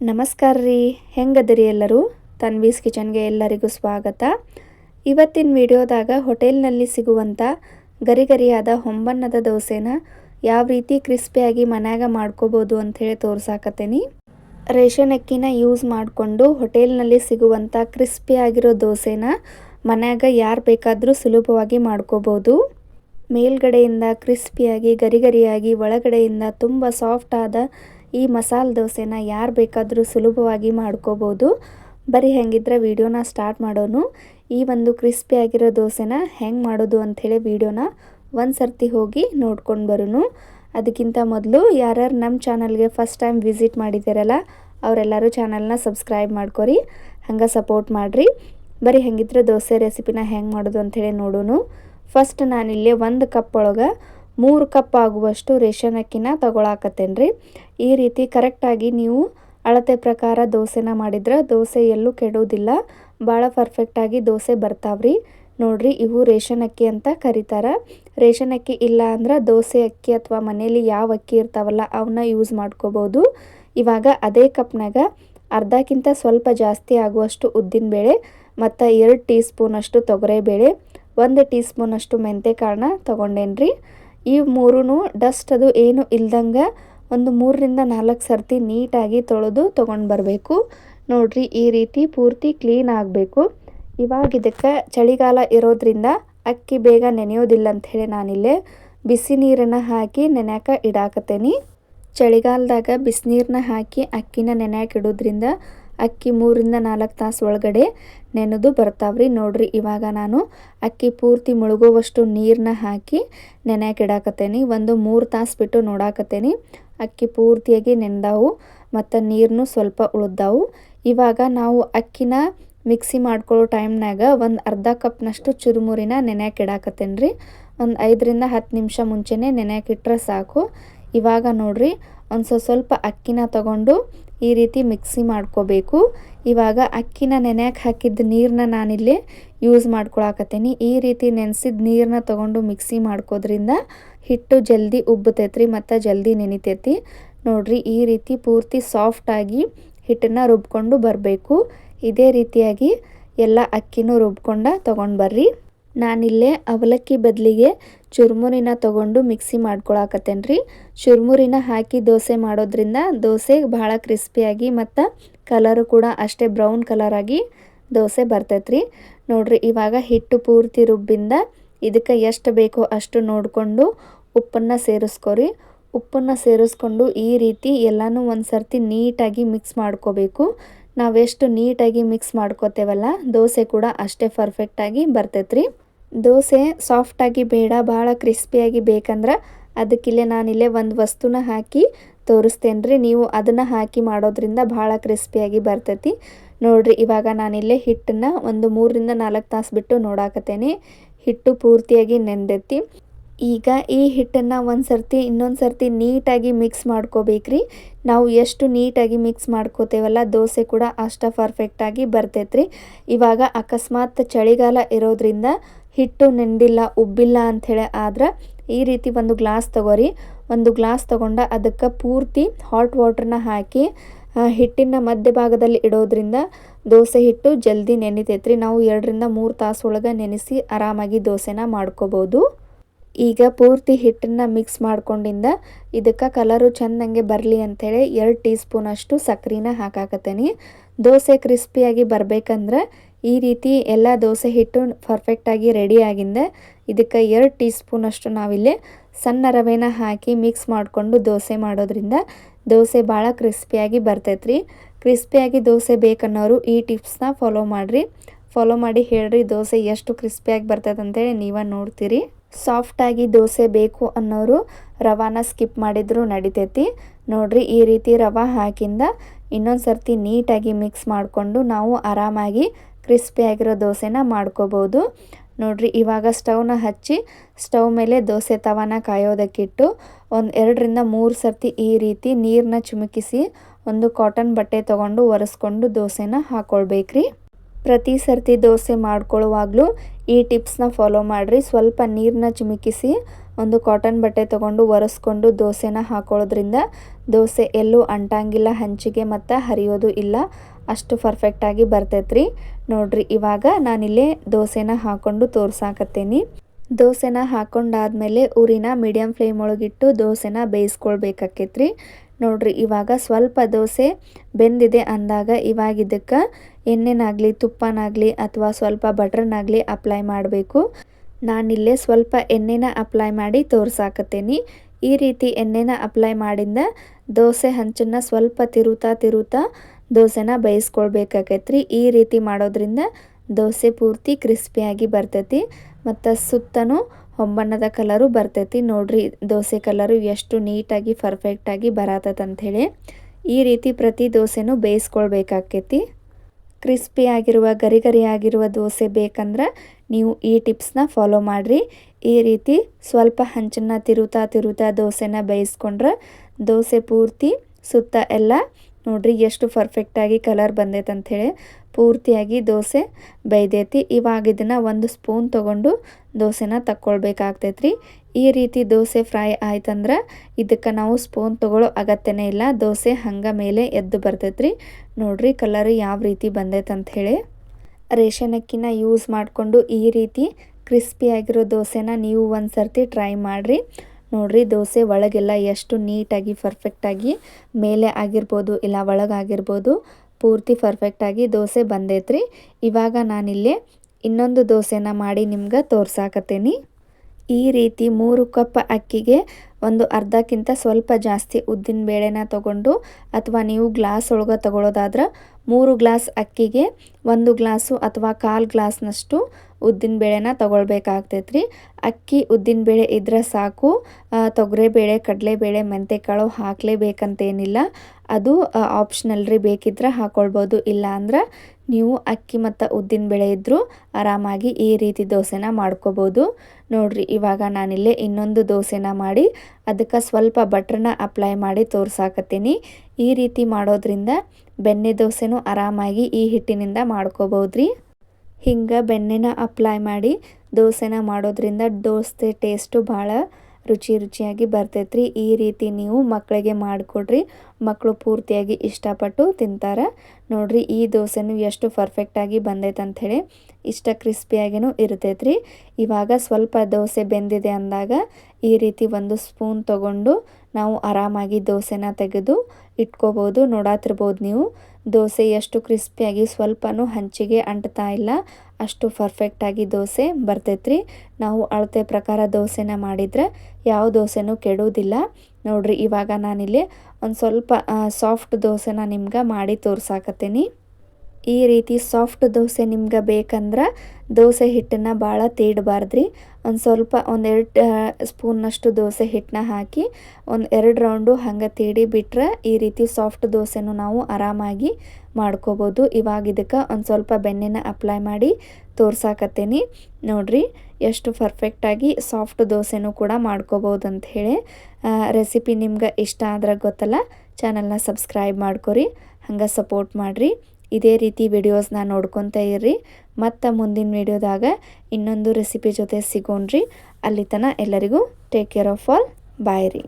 ನಮಸ್ಕಾರ ರೀ. ಹೆಂಗದಿರಿ ಎಲ್ಲರೂ? ತನ್ವೀಸ್ ಕಿಚನ್ಗೆ ಎಲ್ಲರಿಗೂ ಸ್ವಾಗತ. ಇವತ್ತಿನ ವಿಡಿಯೋದಾಗ ಹೋಟೆಲ್ನಲ್ಲಿ ಸಿಗುವಂಥ ಗರಿ ಗರಿಯಾದ ಹೊಂಬಣ್ಣದ ದೋಸೆನ ಯಾವ ರೀತಿ ಕ್ರಿಸ್ಪಿಯಾಗಿ ಮನ್ಯಾಗ ಮಾಡ್ಕೋಬೋದು ಅಂಥೇಳಿ ತೋರ್ಸಾಕತ್ತೀನಿ. ರೇಷನ್ ಅಕ್ಕಿನ ಯೂಸ್ ಮಾಡಿಕೊಂಡು ಹೋಟೆಲ್ನಲ್ಲಿ ಸಿಗುವಂಥ ಕ್ರಿಸ್ಪಿಯಾಗಿರೋ ದೋಸೆನ ಮನ್ಯಾಗ ಯಾರು ಬೇಕಾದರೂ ಸುಲಭವಾಗಿ ಮಾಡ್ಕೋಬೋದು. ಮೇಲ್ಗಡೆಯಿಂದ ಕ್ರಿಸ್ಪಿಯಾಗಿ ಗರಿಗರಿಯಾಗಿ ಒಳಗಡೆಯಿಂದ ತುಂಬ ಸಾಫ್ಟ್ ಆದ ಈ ಮಸಾಲೆ ದೋಸೆನ ಯಾರು ಬೇಕಾದರೂ ಸುಲಭವಾಗಿ ಮಾಡ್ಕೋಬೋದು. ಬರೀ ಹೆಂಗಿದ್ರೆ ವಿಡಿಯೋನ ಸ್ಟಾರ್ಟ್ ಮಾಡೋನು. ಈ ಒಂದು ಕ್ರಿಸ್ಪಿಯಾಗಿರೋ ದೋಸೆನ ಹೆಂಗೆ ಮಾಡೋದು ಅಂಥೇಳಿ ವಿಡಿಯೋನ ಒಂದು ಸರ್ತಿ ಹೋಗಿ ನೋಡ್ಕೊಂಡು ಬರೋನು. ಅದಕ್ಕಿಂತ ಮೊದಲು ಯಾರ್ಯಾರು ನಮ್ಮ ಚಾನಲ್ಗೆ ಫಸ್ಟ್ ಟೈಮ್ ವಿಸಿಟ್ ಮಾಡಿದ್ದೀರಲ್ಲ ಅವರೆಲ್ಲರೂ ಚಾನಲ್ನ ಸಬ್ಸ್ಕ್ರೈಬ್ ಮಾಡ್ಕೊರಿ, ಹಂಗೆ ಸಪೋರ್ಟ್ ಮಾಡಿರಿ. ಬರೀ ಹೆಂಗಿದ್ರೆ ದೋಸೆ ರೆಸಿಪಿನ ಹೆಂಗೆ ಮಾಡೋದು ಅಂಥೇಳಿ ನೋಡೋನು. ಫಸ್ಟ್ ನಾನಿಲ್ಲಿ ಒಂದು ಕಪ್ ಒಳಗೆ ಮೂರು ಕಪ್ ಆಗುವಷ್ಟು ರೇಷನ್ ಅಕ್ಕಿನ ತಗೊಳಕತ್ತೇನೆ ಈ ರೀತಿ ಕರೆಕ್ಟಾಗಿ ನೀವು ಅಳತೆ ಪ್ರಕಾರ ದೋಸೆನ ಮಾಡಿದ್ರೆ ದೋಸೆ ಎಲ್ಲೂ ಕೆಡೋದಿಲ್ಲ ಭಾಳ ಪರ್ಫೆಕ್ಟಾಗಿ ದೋಸೆ ಬರ್ತಾವ್ರಿ. ನೋಡ್ರಿ ಇವು ರೇಷನ್ ಅಕ್ಕಿ ಅಂತ ಕರೀತಾರೆ. ರೇಷನ್ ಅಕ್ಕಿ ಇಲ್ಲ ಅಂದ್ರೆ ದೋಸೆ ಅಕ್ಕಿ ಅಥವಾ ಮನೇಲಿ ಯಾವ ಅಕ್ಕಿ ಇರ್ತಾವಲ್ಲ ಅವನ್ನ ಯೂಸ್ ಮಾಡ್ಕೋಬೋದು. ಇವಾಗ ಅದೇ ಕಪ್ನಾಗ ಅರ್ಧಕ್ಕಿಂತ ಸ್ವಲ್ಪ ಜಾಸ್ತಿ ಆಗುವಷ್ಟು ಉದ್ದಿನಬೇಳೆ ಮತ್ತು ಎರಡು ಟೀ ಸ್ಪೂನಷ್ಟು ತೊಗರೆಬೇಳೆ, ಒಂದು ಟೀ ಸ್ಪೂನಷ್ಟು ಮೆಂತೆ ಕಾಳನ್ನ ತೊಗೊಂಡೇನ್ರಿ. ಈ ಮೂರೂ ಡಸ್ಟ್ ಅದು ಏನು ಇಲ್ದಂಗೆ ಒಂದು ಮೂರರಿಂದ ನಾಲ್ಕು ಸರ್ತಿ ನೀಟಾಗಿ ತೊಳೆದು ತೊಗೊಂಡು ಬರಬೇಕು. ನೋಡ್ರಿ, ಈ ರೀತಿ ಪೂರ್ತಿ ಕ್ಲೀನ್ ಆಗಬೇಕು. ಇವಾಗ ಇದಕ್ಕೆ ಚಳಿಗಾಲ ಇರೋದ್ರಿಂದ ಅಕ್ಕಿ ಬೇಗ ನೆನೆಯೋದಿಲ್ಲ ಅಂಥೇಳಿ ನಾನಿಲ್ಲೇ ಬಿಸಿ ನೀರನ್ನು ಹಾಕಿ ನೆನೆಯಾಕ ಇಡಾಕತ್ತೇನಿ. ಚಳಿಗಾಲದಾಗ ಬಿಸಿನೀರನ್ನ ಹಾಕಿ ಅಕ್ಕಿನ ನೆನೆಯಾಕ ಇಡೋದ್ರಿಂದ ಅಕ್ಕಿ ಮೂರಿಂದ ನಾಲ್ಕು ತಾಸು ಒಳಗಡೆ ನೆನೆದು ಬರ್ತಾವ್ರಿ. ನೋಡ್ರಿ, ಇವಾಗ ನಾನು ಅಕ್ಕಿ ಪೂರ್ತಿ ಮುಳುಗುವಷ್ಟು ನೀರನ್ನ ಹಾಕಿ ನೆನೆಯಕ್ಕೆ ಇಡಾಕತ್ತೇನೆ. ಒಂದು ಮೂರು ತಾಸು ಬಿಟ್ಟು ನೋಡಾಕತ್ತೇನೆ. ಅಕ್ಕಿ ಪೂರ್ತಿಯಾಗಿ ನೆನೆದಾವು ಮತ್ತು ನೀರನ್ನು ಸ್ವಲ್ಪ ಉಳಿದಾವು. ಇವಾಗ ನಾವು ಅಕ್ಕಿನ ಮಿಕ್ಸಿ ಮಾಡ್ಕೊಳ್ಳೋ ಟೈಮ್ನಾಗ ಒಂದು ಅರ್ಧ ಕಪ್ನಷ್ಟು ಚುರುಮುರಿನ ನೆನೆಯಾಕ ಇಡಾಕತ್ತೇನೆ ರೀ ಒಂದು ಐದರಿಂದ ಹತ್ತು ನಿಮಿಷ ಮುಂಚೆನೇ ನೆನೆಯಕ್ಕೆ ಇಟ್ಟರೆ ಸಾಕು. ಇವಾಗ ನೋಡ್ರಿ ಒಂದು ಸ್ವಲ್ಪ ಸ್ವಲ್ಪ ಅಕ್ಕಿನ ತಗೊಂಡು ಈ ರೀತಿ ಮಿಕ್ಸಿ ಮಾಡ್ಕೋಬೇಕು. ಇವಾಗ ಅಕ್ಕಿನ ನೆನೆಯಕ್ಕೆ ಹಾಕಿದ್ದ ನೀರನ್ನ ನಾನಿಲ್ಲಿ ಯೂಸ್ ಮಾಡ್ಕೊಳಕತ್ತೀನಿ. ಈ ರೀತಿ ನೆನೆಸಿದ ನೀರನ್ನ ತಗೊಂಡು ಮಿಕ್ಸಿ ಮಾಡ್ಕೋದ್ರಿಂದ ಹಿಟ್ಟು ಜಲ್ದಿ ಉಬ್ಬತೈತ್ರಿ ಮತ್ತು ಜಲ್ದಿ ನೆನಿತೈತಿ. ನೋಡ್ರಿ, ಈ ರೀತಿ ಪೂರ್ತಿ ಸಾಫ್ಟಾಗಿ ಹಿಟ್ಟನ್ನು ರುಬ್ಕೊಂಡು ಬರಬೇಕು. ಇದೇ ರೀತಿಯಾಗಿ ಎಲ್ಲ ಅಕ್ಕಿನೂ ರುಬ್ಕೊಂಡ ತೊಗೊಂಡು ಬರ್ರಿ. ನಾನಿಲ್ಲೇ ಅವಲಕ್ಕಿ ಬದಲಿಗೆ ಚುರುಮುರಿನ ತೊಗೊಂಡು ಮಿಕ್ಸಿ ಮಾಡ್ಕೊಳಕತ್ತೇನೆ ರೀ ಚುರುಮುರಿನ ಹಾಕಿ ದೋಸೆ ಮಾಡೋದ್ರಿಂದ ದೋಸೆ ಭಾಳ ಕ್ರಿಸ್ಪಿಯಾಗಿ ಮತ್ತು ಕಲರು ಕೂಡ ಅಷ್ಟೇ ಬ್ರೌನ್ ಕಲರಾಗಿ ದೋಸೆ ಬರ್ತೈತ್ರಿ. ನೋಡ್ರಿ ಇವಾಗ ಹಿಟ್ಟು ಪೂರ್ತಿ ರುಬ್ಬಿಂದ ಇದಕ್ಕೆ ಎಷ್ಟು ಬೇಕೋ ಅಷ್ಟು ನೋಡಿಕೊಂಡು ಉಪ್ಪನ್ನು ಸೇರಿಸ್ಕೊರಿ. ಉಪ್ಪನ್ನು ಸೇರಿಸ್ಕೊಂಡು ಈ ರೀತಿ ಎಲ್ಲನೂ ಒಂದು ಸರ್ತಿ ನೀಟಾಗಿ ಮಿಕ್ಸ್ ಮಾಡ್ಕೋಬೇಕು. ನಾವೆಷ್ಟು ನೀಟಾಗಿ ಮಿಕ್ಸ್ ಮಾಡ್ಕೋತೇವಲ್ಲ ದೋಸೆ ಕೂಡ ಅಷ್ಟೇ ಪರ್ಫೆಕ್ಟಾಗಿ ಬರ್ತೈತ್ರಿ. ದೋಸೆ ಸಾಫ್ಟಾಗಿ ಬೇಡ, ಭಾಳ ಕ್ರಿಸ್ಪಿಯಾಗಿ ಬೇಕಂದ್ರೆ ಅದಕ್ಕಿಲ್ಲೇ ನಾನಿಲ್ಲೇ ಒಂದು ವಸ್ತುನ ಹಾಕಿ ತೋರಿಸ್ತೇನೆ ರೀ ನೀವು ಅದನ್ನು ಹಾಕಿ ಮಾಡೋದ್ರಿಂದ ಭಾಳ ಕ್ರಿಸ್ಪಿಯಾಗಿ ಬರ್ತೈತಿ. ನೋಡಿರಿ, ಇವಾಗ ನಾನಿಲ್ಲೇ ಹಿಟ್ಟನ್ನು ಒಂದು ಮೂರರಿಂದ ನಾಲ್ಕು ತಾಸು ಬಿಟ್ಟು ನೋಡಾಕತ್ತೇನೆ. ಹಿಟ್ಟು ಪೂರ್ತಿಯಾಗಿ ನೆಂದೈತಿ. ಈಗ ಈ ಹಿಟ್ಟನ್ನು ಒಂದು ಸರ್ತಿ ಇನ್ನೊಂದು ಸರ್ತಿ ನೀಟಾಗಿ ಮಿಕ್ಸ್ ಮಾಡ್ಕೋಬೇಕ್ರಿ. ನಾವು ಎಷ್ಟು ನೀಟಾಗಿ ಮಿಕ್ಸ್ ಮಾಡ್ಕೋತೇವಲ್ಲ, ದೋಸೆ ಕೂಡ ಅಷ್ಟು ಪರ್ಫೆಕ್ಟಾಗಿ ಬರ್ತೈತ್ರಿ. ಇವಾಗ ಅಕಸ್ಮಾತ್ ಚಳಿಗಾಲ ಇರೋದ್ರಿಂದ ಹಿಟ್ಟು ನೆಂದಿಲ್ಲ, ಉಬ್ಬಿಲ್ಲ ಅಂಥೇಳಿ ಆದ್ರೆ ಈ ರೀತಿ ಒಂದು ಗ್ಲಾಸ್ ತಗೋರಿ. ಒಂದು ಗ್ಲಾಸ್ ತಗೊಂಡ ಅದಕ್ಕೆ ಪೂರ್ತಿ ಹಾಟ್ ವಾಟ್ರನ್ನ ಹಾಕಿ ಹಿಟ್ಟಿನ ಮಧ್ಯಭಾಗದಲ್ಲಿ ಇಡೋದ್ರಿಂದ ದೋಸೆ ಹಿಟ್ಟು ಜಲ್ದಿ ನೆನಿತೈತ್ರಿ. ನಾವು ಎರಡರಿಂದ ಮೂರು ತಾಸು ಒಳಗೆ ನೆನೆಸಿ ಆರಾಮಾಗಿ ದೋಸೆನ ಮಾಡ್ಕೋಬೋದು. ಈಗ ಪೂರ್ತಿ ಹಿಟ್ಟನ್ನು ಮಿಕ್ಸ್ ಮಾಡ್ಕೊಂಡಿಂದ ಇದಕ್ಕೆ ಕಲರು ಚೆಂದಂಗೆ ಬರಲಿ ಅಂಥೇಳಿ ಎರಡು ಟೀ ಸ್ಪೂನಷ್ಟು ಸಕ್ಕರೆನ ಹಾಕಾಕತ್ತೇನೆ. ದೋಸೆ ಕ್ರಿಸ್ಪಿಯಾಗಿ ಬರಬೇಕಂದ್ರೆ ಈ ರೀತಿ ಎಲ್ಲ ದೋಸೆ ಹಿಟ್ಟು ಪರ್ಫೆಕ್ಟಾಗಿ ರೆಡಿ ಆಗಿಂದ ಇದಕ್ಕೆ ಎರಡು ಟೀ ಸ್ಪೂನಷ್ಟು ನಾವಿಲ್ಲಿ ಸಣ್ಣ ರವೆನ ಹಾಕಿ ಮಿಕ್ಸ್ ಮಾಡಿಕೊಂಡು ದೋಸೆ ಮಾಡೋದ್ರಿಂದ ದೋಸೆ ಭಾಳ ಕ್ರಿಸ್ಪಿಯಾಗಿ ಬರ್ತೈತ್ರಿ. ಕ್ರಿಸ್ಪಿಯಾಗಿ ದೋಸೆ ಬೇಕನ್ನೋರು ಈ ಟಿಪ್ಸ್ನ ಫಾಲೋ ಮಾಡಿರಿ. ಫಾಲೋ ಮಾಡಿ ಹೇಳ್ರಿ ದೋಸೆ ಎಷ್ಟು ಕ್ರಿಸ್ಪಿಯಾಗಿ ಬರ್ತೈತೆ ಅಂತೇಳಿ ನೀವೇ ನೋಡ್ತೀರಿ. ಸಾಫ್ಟಾಗಿ ದೋಸೆ ಬೇಕು ಅನ್ನೋರು ರವಾನ ಸ್ಕಿಪ್ ಮಾಡಿದ್ರು ನಡಿತೈತಿ. ನೋಡ್ರಿ ಈ ರೀತಿ ರವೆ ಹಾಕಿಂದ ಇನ್ನೊಂದು ಸರ್ತಿ ನೀಟಾಗಿ ಮಿಕ್ಸ್ ಮಾಡಿಕೊಂಡು ನಾವು ಆರಾಮಾಗಿ ಕ್ರಿಸ್ಪಿಯಾಗಿರೋ ದೋಸೆನ ಮಾಡ್ಕೋಬೋದು. ನೋಡಿರಿ, ಇವಾಗ ಸ್ಟವ್ನ ಹಚ್ಚಿ ಸ್ಟವ್ ಮೇಲೆ ದೋಸೆ ತವನ ಕಾಯೋದಕ್ಕಿಟ್ಟು ಒಂದು ಎರಡರಿಂದ ಮೂರು ಸರ್ತಿ ಈ ರೀತಿ ನೀರನ್ನ ಚುಮುಕಿಸಿ ಒಂದು ಕಾಟನ್ ಬಟ್ಟೆ ತೊಗೊಂಡು ಒರೆಸ್ಕೊಂಡು ದೋಸೆನ ಹಾಕ್ಕೊಳ್ಬೇಕ್ರಿ ಪ್ರತಿ ಸರ್ತಿ ದೋಸೆ ಮಾಡ್ಕೊಳ್ಳುವಾಗಲೂ ಈ ಟಿಪ್ಸ್ನ ಫಾಲೋ ಮಾಡಿರಿ. ಸ್ವಲ್ಪ ನೀರನ್ನ ಚಿಮುಕಿಸಿ ಒಂದು ಕಾಟನ್ ಬಟ್ಟೆ ತಗೊಂಡು ಒರೆಸ್ಕೊಂಡು ದೋಸೆನ ಹಾಕೊಳ್ಳೋದ್ರಿಂದ ದೋಸೆ ಎಲ್ಲೂ ಅಂಟಾಂಗಿಲ್ಲ, ಹಂಚಿಗೆ ಮತ್ತು ಹರಿಯೋದು ಇಲ್ಲ. ಅಷ್ಟು ಪರ್ಫೆಕ್ಟಾಗಿ ಬರ್ತೈತ್ರಿ. ನೋಡ್ರಿ, ಇವಾಗ ನಾನಿಲ್ಲೇ ದೋಸೆನ ಹಾಕ್ಕೊಂಡು ತೋರ್ಸಾಕತ್ತೇನಿ. ದೋಸೆನ ಹಾಕೊಂಡಾದ್ಮೇಲೆ ಊರಿನ ಮೀಡಿಯಮ್ ಫ್ಲೇಮ್ ಒಳಗಿಟ್ಟು ದೋಸೆನ ಬೇಯಿಸ್ಕೊಳ್ಬೇಕಾಕೈತ್ರಿ. ನೋಡ್ರಿ, ಇವಾಗ ಸ್ವಲ್ಪ ದೋಸೆ ಬೆಂದಿದೆ ಅಂದಾಗ ಇವಾಗ ಇದಕ್ಕೆ ಎಣ್ಣೆನಾಗಲಿ, ತುಪ್ಪನಾಗಲಿ ಅಥವಾ ಸ್ವಲ್ಪ ಬಟ್ರನ್ನಾಗಲಿ ಅಪ್ಲೈ ಮಾಡಬೇಕು. ನಾನಿಲ್ಲೇ ಸ್ವಲ್ಪ ಎಣ್ಣೆನ ಅಪ್ಲೈ ಮಾಡಿ ತೋರ್ಸಾಕತ್ತೇನಿ. ಈ ರೀತಿ ಎಣ್ಣೆನ ಅಪ್ಲೈ ಮಾಡಿಂದ ದೋಸೆ ಹಂಚನ್ನು ಸ್ವಲ್ಪ ತಿರುತ್ತಾ ತಿರುತ್ತಾ ದೋಸೆನ ಬೇಯಿಸ್ಕೊಳ್ಬೇಕಾಗೈತ್ರಿ. ಈ ರೀತಿ ಮಾಡೋದ್ರಿಂದ ದೋಸೆ ಪೂರ್ತಿ ಕ್ರಿಸ್ಪಿಯಾಗಿ ಬರ್ತೈತಿ. ಮತ್ತು ಸುತ್ತನೂ ಹೊಂಬಣ್ಣದ ಕಲರು ಬರ್ತೈತಿ. ನೋಡ್ರಿ ದೋಸೆ ಕಲರು ಎಷ್ಟು ನೀಟಾಗಿ ಪರ್ಫೆಕ್ಟಾಗಿ ಅಂಥೇಳಿ ಈ ರೀತಿ ಪ್ರತಿ ದೋಸೆನೂ ಬೇಯಿಸ್ಕೊಳ್ಬೇಕಾಕೈತಿ. ಕ್ರಿಸ್ಪಿಯಾಗಿರುವ ಆಗಿರುವ, ಗರಿ ಗರಿ ಆಗಿರುವ ದೋಸೆ ಬೇಕಂದ್ರೆ ನೀವು ಈ ಟಿಪ್ಸ್ನ ಫಾಲೋ ಮಾಡಿರಿ. ಈ ರೀತಿ ಸ್ವಲ್ಪ ಹಂಚನ್ನು ತಿರುತ್ತಾ ತಿರುತ್ತಾ ದೋಸೆನ ಬೇಯಿಸ್ಕೊಂಡ್ರೆ ದೋಸೆ ಪೂರ್ತಿ ಸುತ್ತ ಎಲ್ಲ ನೋಡ್ರಿ ಎಷ್ಟು ಪರ್ಫೆಕ್ಟಾಗಿ ಕಲರ್ ಬಂದೈತೆ ಅಂಥೇಳಿ ಪೂರ್ತಿಯಾಗಿ ದೋಸೆ ಬೈದೈತಿ ಇವಾಗ ಇದನ್ನು ಒಂದು ಸ್ಪೂನ್ ತೊಗೊಂಡು ದೋಸೆನ ತಕ್ಕೊಳ್ಬೇಕಾಗ್ತೈತ್ರಿ. ಈ ರೀತಿ ದೋಸೆ ಫ್ರೈ ಆಯ್ತಂದ್ರೆ ಇದಕ್ಕೆ ನಾವು ಸ್ಪೂನ್ ತೊಗೊಳ್ಳೋ ಅಗತ್ಯನೇ ಇಲ್ಲ. ದೋಸೆ ಹಂಗೆ ಮೇಲೆ ಎದ್ದು ಬರ್ತೈತ್ರಿ. ನೋಡ್ರಿ ಕಲರ್ ಯಾವ ರೀತಿ ಬಂದೈತೆ ಅಂಥೇಳಿ. ರೇಷನ್ ಅಕ್ಕಿನ ಯೂಸ್ ಮಾಡಿಕೊಂಡು ಈ ರೀತಿ ಕ್ರಿಸ್ಪಿಯಾಗಿರೋ ದೋಸೆನ ನೀವು ಒಂದು ಸರ್ತಿ ಟ್ರೈ ಮಾಡಿರಿ. ನೋಡಿರಿ ದೋಸೆ ಒಳಗೆಲ್ಲ ಎಷ್ಟು ನೀಟಾಗಿ ಪರ್ಫೆಕ್ಟಾಗಿ ಮೇಲೆ ಆಗಿರ್ಬೋದು ಇಲ್ಲ ಒಳಗಾಗಿರ್ಬೋದು ಪೂರ್ತಿ ಪರ್ಫೆಕ್ಟಾಗಿ ದೋಸೆ ಬಂದೈತ್ರಿ. ಇವಾಗ ನಾನಿಲ್ಲಿ ಇನ್ನೊಂದು ದೋಸೆನ ಮಾಡಿ ನಿಮ್ಗೆ ತೋರ್ಸಾಕತ್ತೀನಿ. ಈ ರೀತಿ ಮೂರು ಕಪ್ ಅಕ್ಕಿಗೆ ಒಂದು ಅರ್ಧಕ್ಕಿಂತ ಸ್ವಲ್ಪ ಜಾಸ್ತಿ ಉದ್ದಿನ ಬೇಳೆನ ತಗೊಂಡು ಅಥವಾ ನೀವು ಗ್ಲಾಸ್ ಒಳಗೆ ತಗೊಳ್ಳೋದಾದ್ರೆ ಮೂರು ಗ್ಲಾಸ್ ಅಕ್ಕಿಗೆ ಒಂದು ಗ್ಲಾಸು ಅಥವಾ ಕಾಲು ಗ್ಲಾಸ್ನಷ್ಟು ಉದ್ದಿನ ಬೇಳೆನ ತೊಗೊಳ್ಬೇಕಾಗ್ತೈತ್ರಿ. ಅಕ್ಕಿ ಉದ್ದಿನ ಬೇಳೆ ಇದ್ರೆ ಸಾಕು. ತೊಗರಿಬೇಳೆ, ಕಡಲೆಬೇಳೆ, ಮೆಂತೆಕಾಳು ಹಾಕಲೇಬೇಕಂತೇನಿಲ್ಲ. ಅದು ಆಪ್ಷನಲ್ ರೀ ಬೇಕಿದ್ರೆ ಹಾಕ್ಕೊಳ್ಬೋದು ಇಲ್ಲ ಅಂದ್ರೆ ನೀವು ಅಕ್ಕಿ ಮತ್ತು ಉದ್ದಿನ ಬೇಳೆ ಇದ್ದರೂ ಆರಾಮಾಗಿ ಈ ರೀತಿ ದೋಸೆನ ಮಾಡ್ಕೋಬೋದು. ನೋಡಿರಿ, ಇವಾಗ ನಾನಿಲ್ಲೇ ಇನ್ನೊಂದು ದೋಸೆನ ಮಾಡಿ ಅದಕ್ಕೆ ಸ್ವಲ್ಪ ಬಟ್ರನ್ನ ಅಪ್ಲೈ ಮಾಡಿ ತೋರ್ಸಾಕತ್ತೀನಿ. ಈ ರೀತಿ ಮಾಡೋದ್ರಿಂದ ಬೆಣ್ಣೆ ದೋಸೆನೂ ಆರಾಮಾಗಿ ಈ ಹಿಟ್ಟಿನಿಂದ ಮಾಡ್ಕೋಬೋದ್ರಿ ಹಿಂಗೆ ಬೆಣ್ಣೆನ ಅಪ್ಲೈ ಮಾಡಿ ದೋಸೆನ ಮಾಡೋದ್ರಿಂದ ದೋಸೆ ಟೇಸ್ಟು ಭಾಳ ರುಚಿ ರುಚಿಯಾಗಿ ಬರ್ತೈತ್ರಿ. ಈ ರೀತಿ ನೀವು ಮಕ್ಕಳಿಗೆ ಮಾಡಿಕೊಡ್ರಿ. ಮಕ್ಕಳು ಪೂರ್ತಿಯಾಗಿ ಇಷ್ಟಪಟ್ಟು ತಿಂತಾರೆ. ನೋಡಿರಿ, ಈ ದೋಸೆನೂ ಎಷ್ಟು ಪರ್ಫೆಕ್ಟಾಗಿ ಬಂದೈತೆ ಅಂಥೇಳಿ ಇಷ್ಟ ಕ್ರಿಸ್ಪಿಯಾಗಿನೂ ರೀ ಇವಾಗ ಸ್ವಲ್ಪ ದೋಸೆ ಬೆಂದಿದೆ ಅಂದಾಗ ಈ ರೀತಿ ಒಂದು ಸ್ಪೂನ್ ತಗೊಂಡು ನಾವು ಆರಾಮಾಗಿ ದೋಸೆನ ತೆಗೆದು ಇಟ್ಕೋಬೋದು, ನೋಡಾತಿರ್ಬೋದು ನೀವು. ದೋಸೆ ಎಷ್ಟು ಕ್ರಿಸ್ಪಿಯಾಗಿ ಸ್ವಲ್ಪನೂ ಹಂಚಿಗೆ ಅಂಟ್ತಾ ಇಲ್ಲ. ಅಷ್ಟು ಪರ್ಫೆಕ್ಟಾಗಿ ದೋಸೆ ಬರ್ತೈತ್ರಿ. ನಾವು ಅಳತೆ ಪ್ರಕಾರ ದೋಸೆನ ಮಾಡಿದರೆ ಯಾವ ದೋಸೆನೂ ಕೆಡೋದಿಲ್ಲ. ನೋಡ್ರಿ, ಇವಾಗ ನಾನಿಲ್ಲಿ ಒಂದು ಸ್ವಲ್ಪ ಸಾಫ್ಟ್ ದೋಸೆನ ನಿಮ್ಗೆ ಮಾಡಿ ತೋರ್ಸಾಕತ್ತೀನಿ. ಈ ರೀತಿ ಸಾಫ್ಟ್ ದೋಸೆ ನಿಮ್ಗೆ ಬೇಕಂದ್ರೆ ದೋಸೆ ಹಿಟ್ಟನ್ನು ಭಾಳ ತೀಡಬಾರ್ದ್ರಿ. ಒಂದು ಸ್ವಲ್ಪ ಒಂದೆರಡು ಸ್ಪೂನ್ನಷ್ಟು ದೋಸೆ ಹಿಟ್ಟನ್ನ ಹಾಕಿ ಒಂದು ಎರಡು ರೌಂಡು ಹಂಗೆ ತೀಡಿ ಬಿಟ್ಟರೆ ಈ ರೀತಿ ಸಾಫ್ಟ್ ದೋಸೆನೂ ನಾವು ಆರಾಮಾಗಿ ಮಾಡ್ಕೋಬೋದು. ಇವಾಗ ಇದಕ್ಕೆ ಒಂದು ಸ್ವಲ್ಪ ಬೆಣ್ಣೆನ ಅಪ್ಲೈ ಮಾಡಿ ತೋರ್ಸಾಕತ್ತೀನಿ. ನೋಡ್ರಿ ಎಷ್ಟು ಪರ್ಫೆಕ್ಟಾಗಿ ಸಾಫ್ಟ್ ದೋಸೆನೂ ಕೂಡ ಮಾಡ್ಕೋಬೋದು ಅಂತ ಹೇಳಿ ರೆಸಿಪಿ ನಿಮ್ಗೆ ಇಷ್ಟ ಆದ್ರೆ ಗೊತ್ತಲ್ಲ ಚಾನಲ್ನ ಸಬ್ಸ್ಕ್ರೈಬ್ ಮಾಡ್ಕೊರಿ, ಹಂಗೆ ಸಪೋರ್ಟ್ ಮಾಡಿರಿ. ಇದೇ ರೀತಿ ವಿಡಿಯೋಸ್ನ ನೋಡ್ಕೊತ ಇರ್ರಿ. ಮತ್ತು ಮುಂದಿನ ವಿಡಿಯೋದಾಗ ಇನ್ನೊಂದು ರೆಸಿಪಿ ಜೊತೆ ಸಿಗೋಣ್ರಿ. ಅಲ್ಲಿ ತನಕ ಎಲ್ಲರಿಗೂ take care of all bye ರೀ.